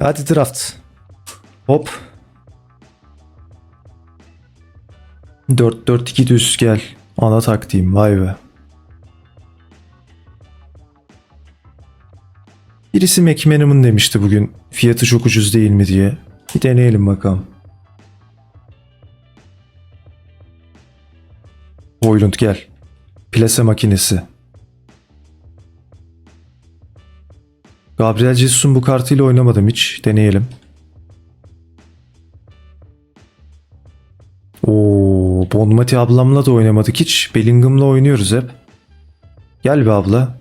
Hadi draft. Hop. 4-4-2 düz gel. Ana taktiğim vay be. Birisi McManaman demişti bugün. Fiyatı çok ucuz değil mi diye. Bir deneyelim bakalım. Hoylund gel. Plase makinesi. Gabriel Jesus'un bu kartıyla oynamadım hiç. Deneyelim. Oo, Bonmati ablamla da oynamadık hiç. Bellingham'la oynuyoruz hep. Gel be abla.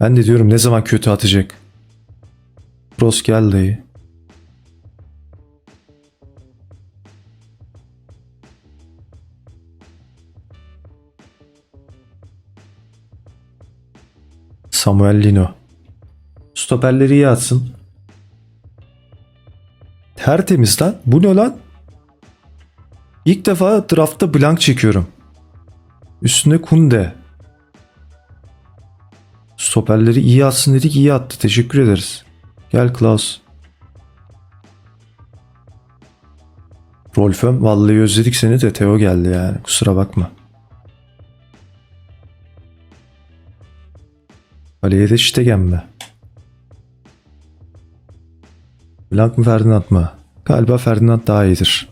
Ben de diyorum ne zaman kötü atacak. Bros gel dayı. Samuel Lino. Stoperleri iyi atsın. Tertemiz lan. Bu ne lan? İlk defa draftta blank çekiyorum. Üstüne Kunde. Stoperleri iyi atsın dedik iyi attı. Teşekkür ederiz. Gel Klaus. Rolföm vallahi özledik seni de Teo geldi yani. Kusura bakma. Kaleye de Stegen mi? Blank mı Ferdinand mı? Galiba Ferdinand daha iyidir.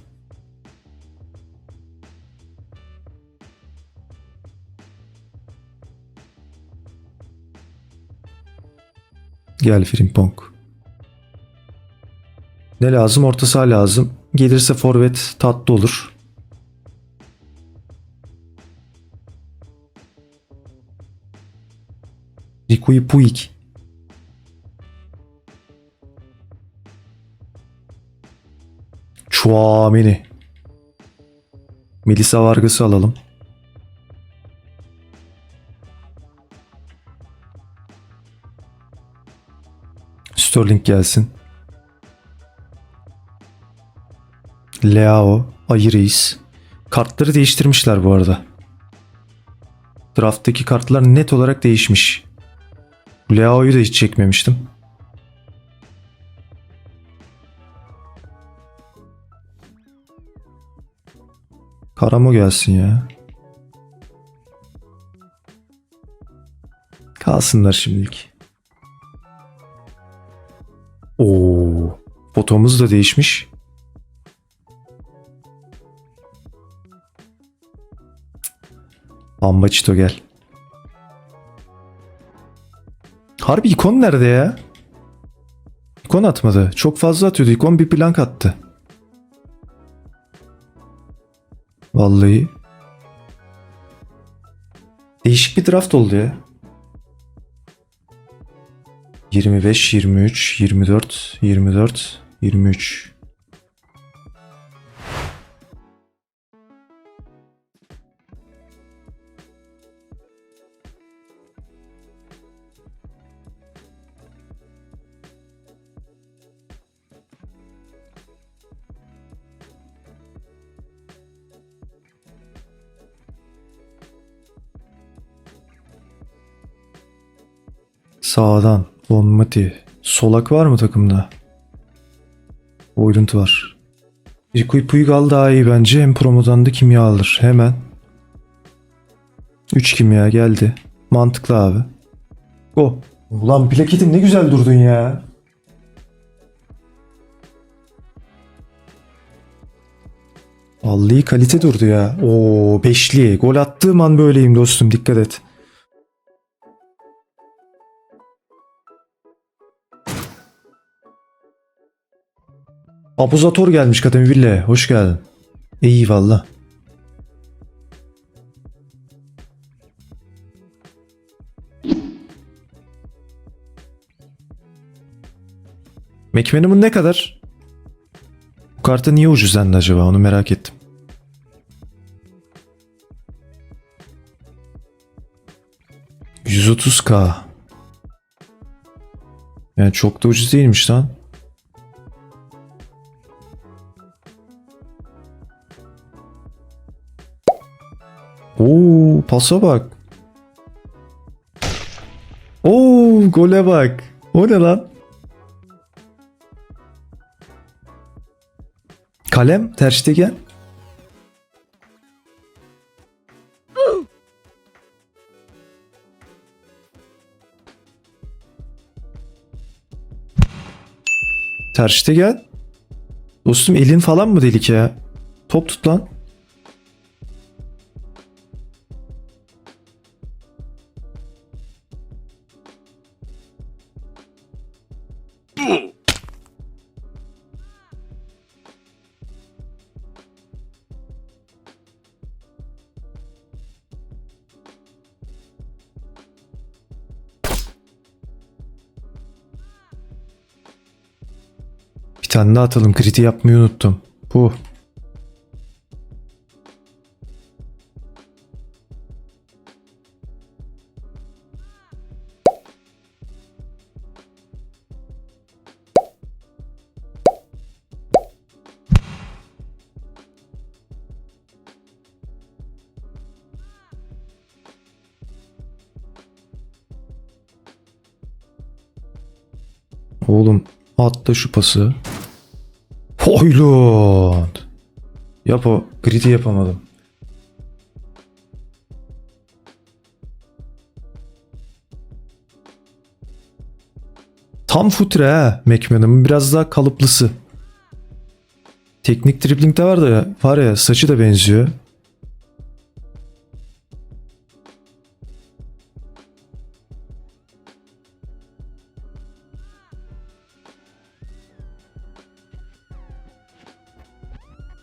Gel Frimpong. Ne lazım? Orta saha lazım. Gelirse forvet tatlı olur. Rikuy Puig. Chouameni. Melisa Vargas'ı alalım. Sterling gelsin. Leao, Ayı. Kartları değiştirmişler bu arada. Draft'taki kartlar net olarak değişmiş. Leao'yu da hiç çekmemiştim. Karamo gelsin ya. Kalsınlar şimdilik. Oo, fotomuz da değişmiş. Bambachito gel. Harbi ikon nerede ya? İkon atmadı. Çok fazla atıyordu. İkon bir plank attı. Vallahi. Değişik bir draft oldu ya. 25, 23, 24, 24, 23. Sağdan Bonmati. Solak var mı takımda? Oylund var. Rikuy Puygal daha iyi bence. Hem promodan da kimya alır. Hemen. 3 kimya geldi. Mantıklı abi. Go. Ulan plaketim ne güzel durdun ya. Vallahi kalite durdu ya. Oo beşli. Gol attığım an böyleyim dostum dikkat et. Abuzator gelmiş Katemville. Hoş geldin. Eyvallah. McManaman ne kadar? Bu kartı niye ucuzlandı acaba onu merak ettim. %30k. Yani çok da ucuz değilmiş lan. Pasa bak. Oo gole bak. O ne lan? Kalem Ter Stegen. Ter Stegen. Dostum elin falan mı delik ya? Top tut lan. Tane daha atalım. Kriti yapmayı unuttum. Bu. Oğlum atla şu pası. Hoylund. Yap o. Grid'i yapamadım. Tam futre ha McManam'ın biraz daha kalıplısı. Teknik dribbling de var da var ya saçı da benziyor.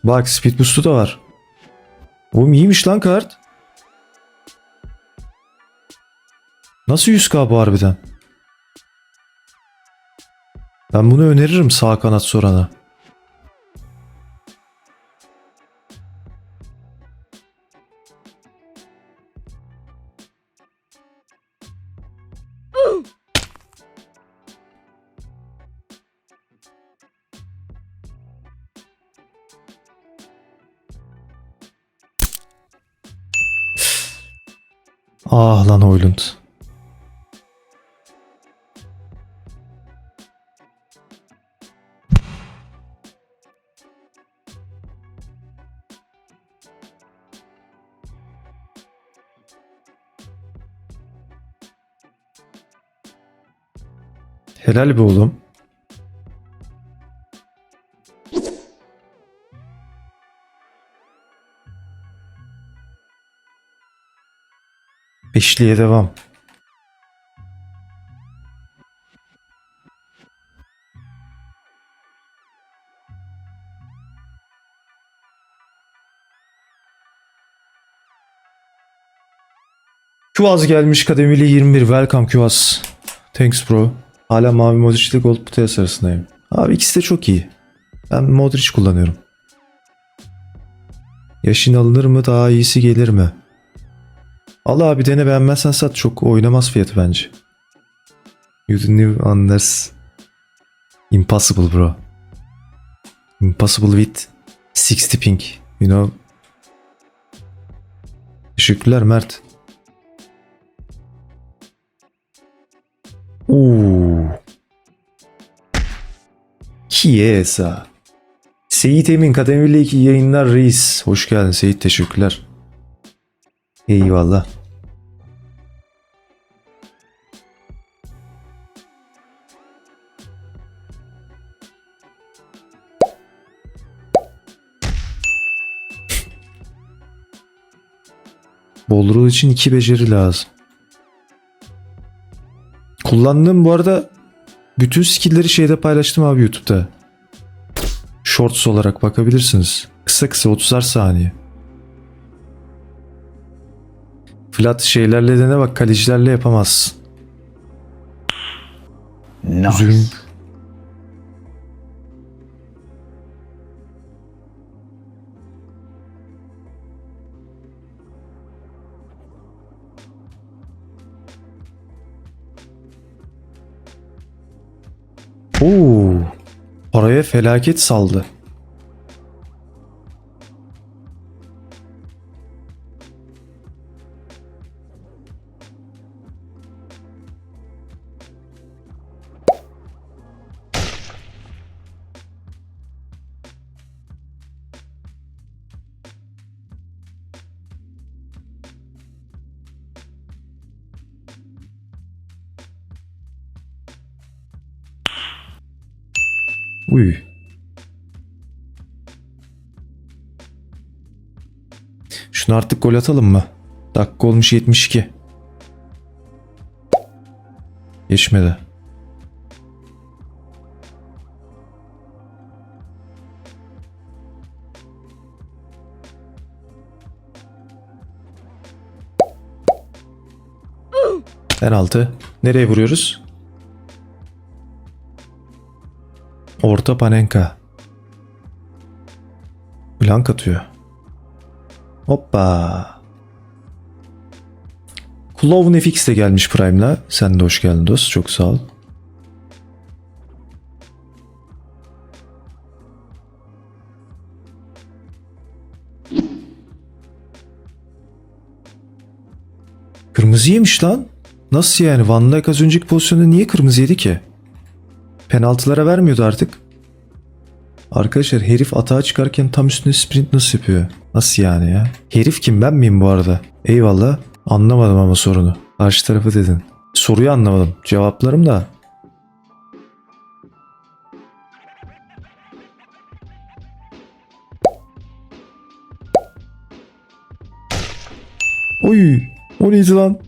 Bak speed boost'u da var. Oğlum iyiymiş lan kart. Nasıl 100k bu harbiden? Ben bunu öneririm sağ kanat sorana. Ah lan Oylund. Helal be oğlum. Beşliğe devam. Kuvaz gelmiş kademeli 21. Welcome Kuvaz. Thanks bro. Hala mavi Modric ile Gold Putaya arasındayım. Abi ikisi de çok iyi. Ben Modric kullanıyorum. Yaşın alınır mı daha iyisi gelir mi? Allah abi dene beğenmezsen sat çok oynamaz fiyatı bence. You knew Anders. Impossible bro. Impossible with 60 ping. You know. Teşekkürler Mert. Oo. Chiesa. Seyit Emin Kademeli 2 yayınlar reis. Hoş geldin Seyit teşekkürler. Eyvallah. Bolruğu için iki beceri lazım. Kullandığım bu arada bütün skill'leri şeyde paylaştım abi YouTube'da. Shorts olarak bakabilirsiniz. Kısa kısa 30'ar saniye. Flat şeylerle dene bak kalecilerle yapamazsın. Nice. Üzülüm. Oo, paraya felaket saldı. Şunu artık gol atalım mı? Dakika olmuş 72. Geçmedi. Penaltı. Nereye vuruyoruz? Orta Panenka. Blank atıyor. Hoppa. Clown FX de gelmiş Prime'la. Sen de hoş geldin dost. Çok sağ ol. Kırmızı lan. Nasıl yani? Van Dijk az önceki pozisyonda niye kırmızı yedi ki? Penaltılara vermiyordu artık. Arkadaşlar herif atağa çıkarken tam üstüne sprint nasıl yapıyor? Nasıl yani ya? Herif kim ben miyim bu arada? Eyvallah. Anlamadım ama sorunu. Karşı tarafı dedin. Soruyu anlamadım. Cevaplarım da. Oy! O neydi lan?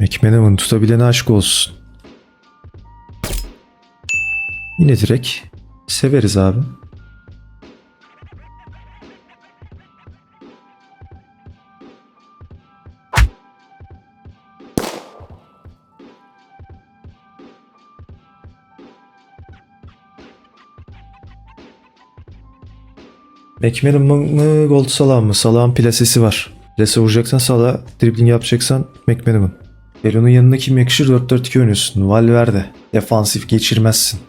McManaman tutabilene aşk olsun. Yine direkt severiz abi. McManaman mı Gold Salah mı? Salah'ın plasesi var. Plase vuracaksan Salah, dribbling yapacaksan McManaman. Belon'un yanına kim yakışır 4-4-2 oynuyorsun. Valverde. Defansif geçirmezsin.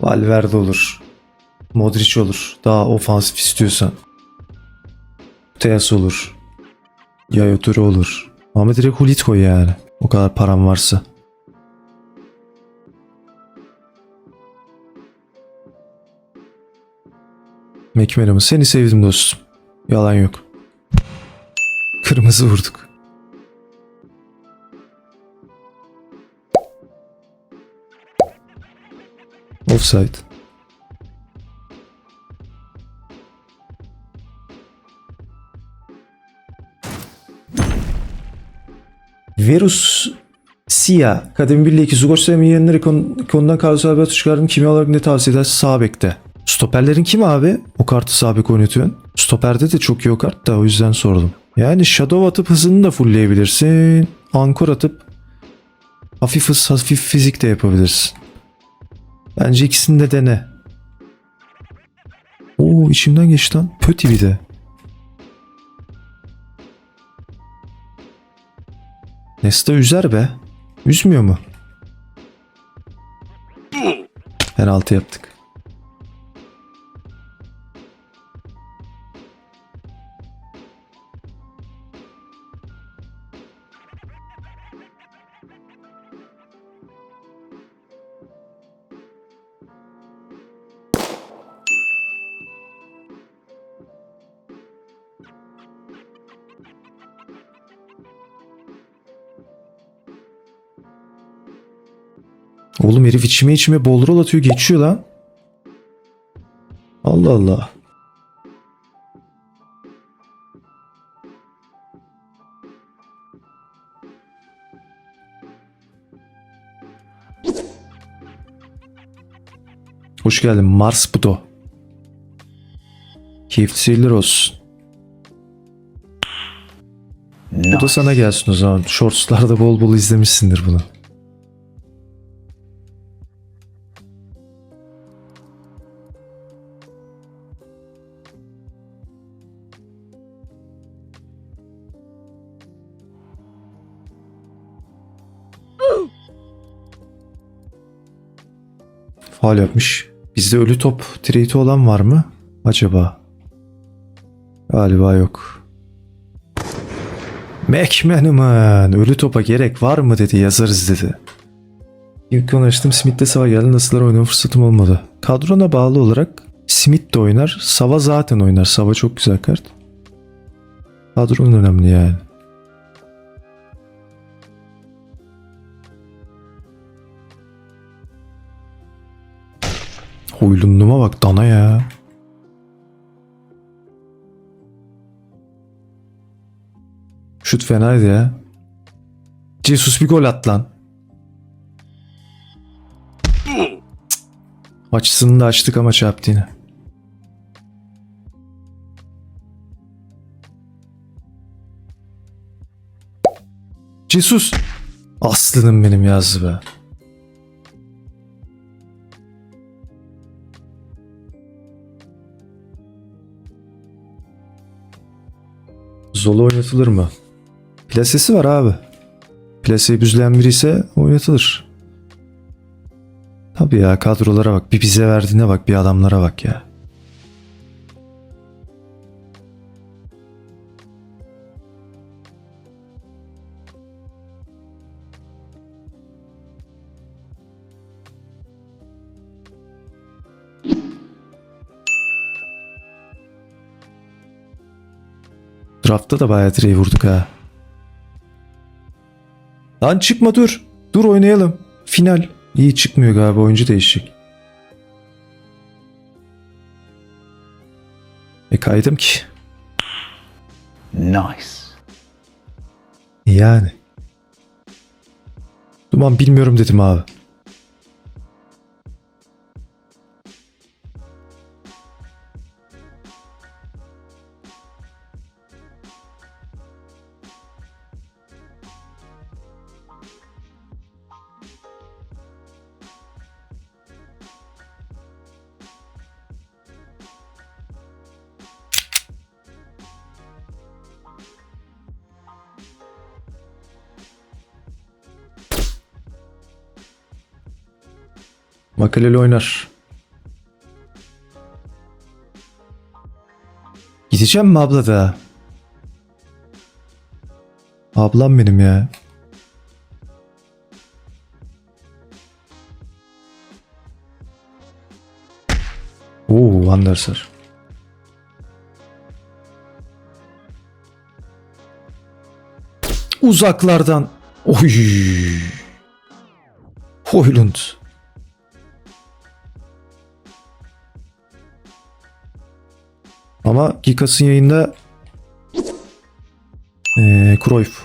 Valverde olur. Modric olur. Daha ofansif istiyorsan. Teas olur. Yaya Toure olur. Ama direkt Hulit koy yani. O kadar param varsa. McManaman seni sevdim dostum. Yalan yok. Kırmızı vurduk. Offside. Verus Sia. Kademi 1 2 Zugoslavia yayınları konu, konudan Carlos Alberto çıkardım. Kimya olarak ne tavsiye edersin? Sağ bekte. Stoperlerin kim abi? O kartı sağ bek oynatıyorsun. Stoperde de çok iyi o kart da o yüzden sordum. Yani Shadow atıp hızını da fullleyebilirsin. Ankor atıp hafif hız hafif fizik de yapabilirsin. Bence ikisini de dene. Oo içimden geçti lan. Pöti bir de. Nesta üzer be. Üzmüyor mu? Penaltı yaptık. Herif içime içime bol rol atıyor geçiyor lan. Allah Allah. Hoş geldin Mars Budo. Keyifli seyirler olsun. Bu da sana gelsin o zaman. Shortslarda bol bol izlemişsindir bunu. Faal yapmış. Bizde ölü top trade'i olan var mı? Acaba? Galiba yok. McManaman ölü topa gerek var mı dedi yazarız dedi. İlk konuştum Smith'te Sava geldi nasıllar oynama fırsatım olmadı. Kadrona bağlı olarak Smith de oynar. Sava zaten oynar. Sava çok güzel kart. Kadronun önemli yani. Hoylunduma bak dana ya. Şut fenaydı ya. Jesus bir gol at lan. Açısını da açtık ama çarptı yine. Jesus. Aslının benim yazdı be. Zolo oynatılır mı? Plasesi var abi. Plaseyi büzleyen biri ise oynatılır. Tabii ya kadrolara bak. Bir bize verdiğine bak bir adamlara bak ya. Draft'ta da bayağı direği vurduk ha. Lan çıkma dur. Dur oynayalım. Final. İyi çıkmıyor galiba oyuncu değişik. E kaydım ki. Nice. Yani. Duman bilmiyorum dedim abi. Makaleli oynar. Gideceğim mi abla da? Ablam benim ya. Oo, Van der Sar. Uzaklardan. Oy. Hoylund. Ama Gikas'ın yayında ee, Cruyff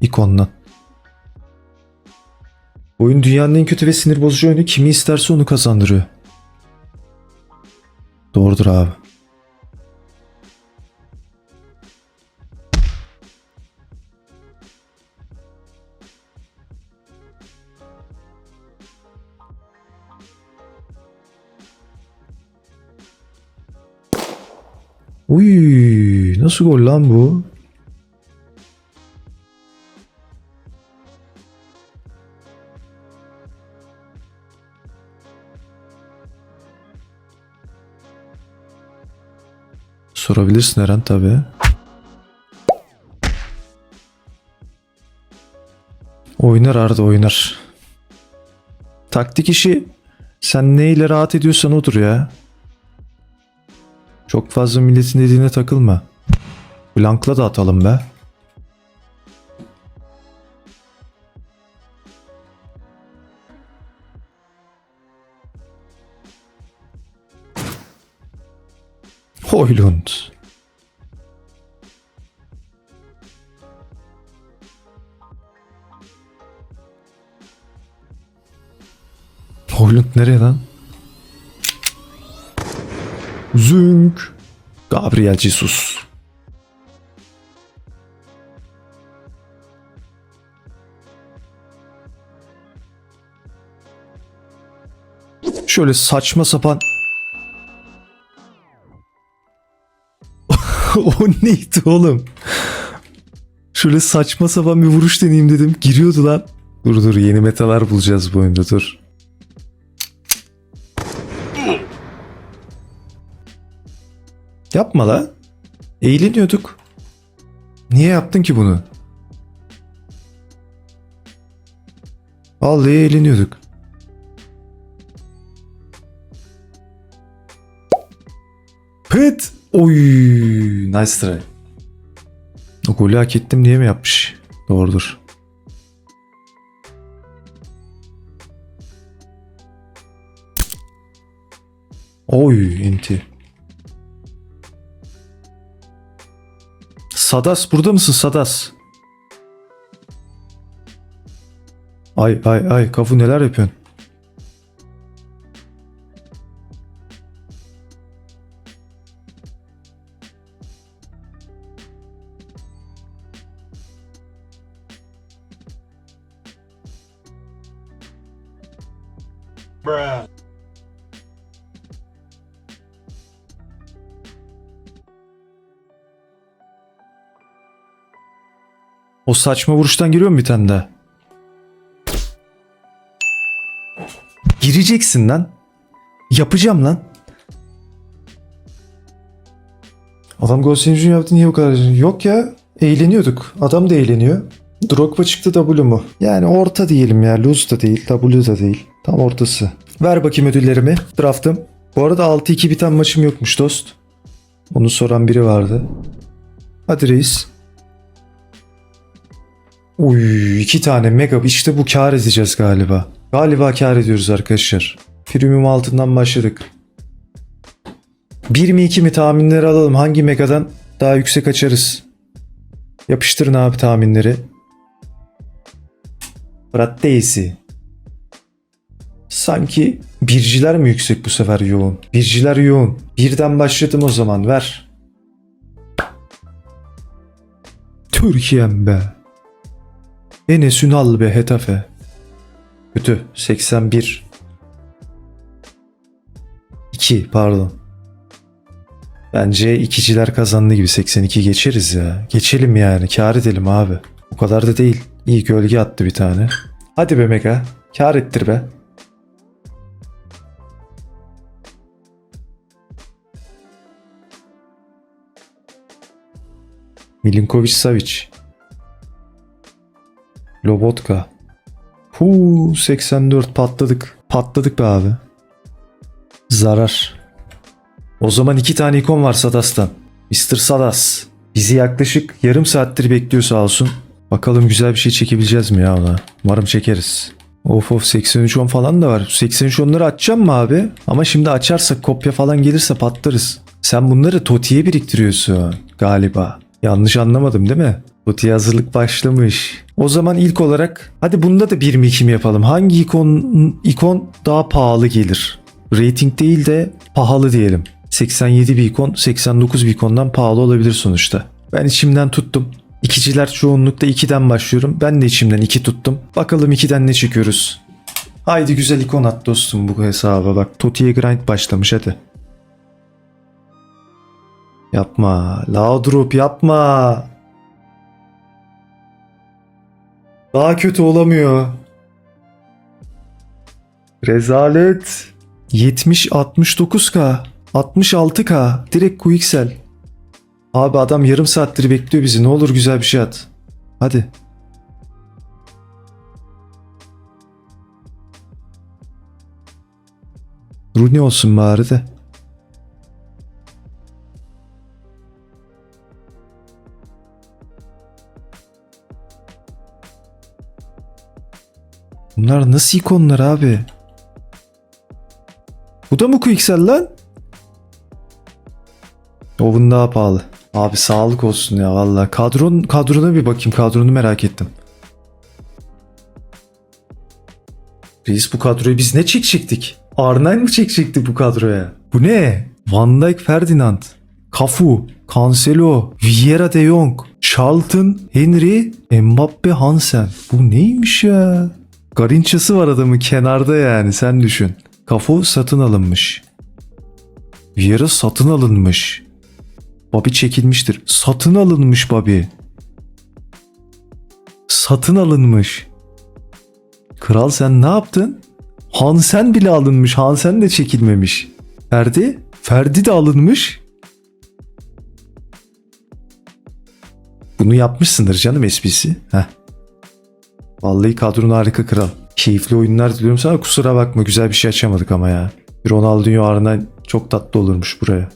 ikondan. Oyun dünyanın en kötü ve sinir bozucu oyunu kimi isterse onu kazandırıyor. Doğrudur abi. Uy, nasıl gol lan bu? Sorabilirsin Eren tabi. Oynar Arda oynar. Taktik işi sen neyle rahat ediyorsan odur ya. Çok fazla milletin dediğine takılma. Blankla da atalım be. Hoylund. Hoylund nereye lan? Zünk. Gabriel Jesus. Şöyle saçma sapan o neydi oğlum? Şöyle saçma sapan bir vuruş deneyeyim dedim. Giriyordu lan. Dur dur yeni metalar bulacağız bu oyunda dur. Yapma la. Eğleniyorduk. Niye yaptın ki bunu? Vallahi eğleniyorduk. Pet. Oy, nice try. O golü hak ettim diye mi yapmış? Doğrudur. Sadas burada mısın Sadas? Ay ay ay kafu neler yapıyorsun? Bruh. O saçma vuruştan giriyor mu bir tane daha? Gireceksin lan. Yapacağım lan. Adam gol sevincini yaptı niye bu kadar? Yok ya. Eğleniyorduk. Adam da eğleniyor. Drogba çıktı W mu? Yani orta diyelim ya. Lose da değil. W da değil. Tam ortası. Ver bakayım ödüllerimi. Draftım. Bu arada 6-2 biten maçım yokmuş dost. Onu soran biri vardı. Hadi reis. Uy iki tane mega işte bu kar edeceğiz galiba. Galiba kar ediyoruz arkadaşlar. Premium altından başladık. 1 mi 2 mi tahminleri alalım. Hangi megadan daha yüksek açarız? Yapıştırın abi tahminleri. Fırat Daisy. Sanki birciler mi yüksek bu sefer yoğun? Birciler yoğun. Birden başladım o zaman ver. Türkiye'm be. Enes Ünal be Hetafe. Kötü. 81. 2 pardon. Bence ikiciler kazandı gibi 82 geçeriz ya. Geçelim yani. Kar edelim abi. O kadar da değil. İyi gölge attı bir tane. Hadi be Mega. Kar ettir be. Milinkovic Savic. Lobotka. Huu 84 patladık. Patladık be abi. Zarar. O zaman iki tane ikon var Sadas'tan. Mr. Sadas. Bizi yaklaşık yarım saattir bekliyor sağ olsun. Bakalım güzel bir şey çekebileceğiz mi ya ona? Umarım çekeriz. Of of 83 10 falan da var. 83 onları açacağım mı abi? Ama şimdi açarsak kopya falan gelirse patlarız. Sen bunları Toti'ye biriktiriyorsun galiba. Yanlış anlamadım değil mi? Toti'ye hazırlık başlamış. O zaman ilk olarak hadi bunda da 1 mi 2 mi yapalım? Hangi ikon ikon daha pahalı gelir? Rating değil de pahalı diyelim. 87 bir ikon 89 bir ikondan pahalı olabilir sonuçta. Ben içimden tuttum. İkiciler çoğunlukta 2'den başlıyorum. Ben de içimden 2 tuttum. Bakalım 2'den ne çekiyoruz. Haydi güzel ikon at dostum bu hesaba bak. Toti'ye grind başlamış hadi. Yapma. Laudrup yapma. Daha kötü olamıyor. Rezalet. 70 69k. 66k. Direkt Quicksel. Abi adam yarım saattir bekliyor bizi. Ne olur güzel bir şey at. Hadi. Rooney olsun bari de. Bunlar nasıl ikonlar abi? Bu da mı Quicksel lan? Oven daha pahalı. Abi sağlık olsun ya valla. Kadron, kadrona bir bakayım. Kadronu merak ettim. Reis bu kadroyu biz ne çekecektik? R9 mı çekecektik bu kadroya? Bu ne? Van Dijk Ferdinand. Cafu, Cancelo, Vieira de Jong, Charlton, Henry, Mbappe, Hansen. Bu neymiş ya? Garinçası var adamın kenarda yani sen düşün. Cafu satın alınmış. Vieira satın alınmış. Bobby çekilmiştir. Satın alınmış Bobby. Satın alınmış. Kral sen ne yaptın? Hansen bile alınmış. Hansen de çekilmemiş. Ferdi? Ferdi de alınmış. Bunu yapmışsındır canım esprisi. Heh. Vallahi kadron harika kral. Keyifli oyunlar diliyorum sana. Kusura bakma güzel bir şey açamadık ama ya. Ronaldinho ardından çok tatlı olurmuş buraya.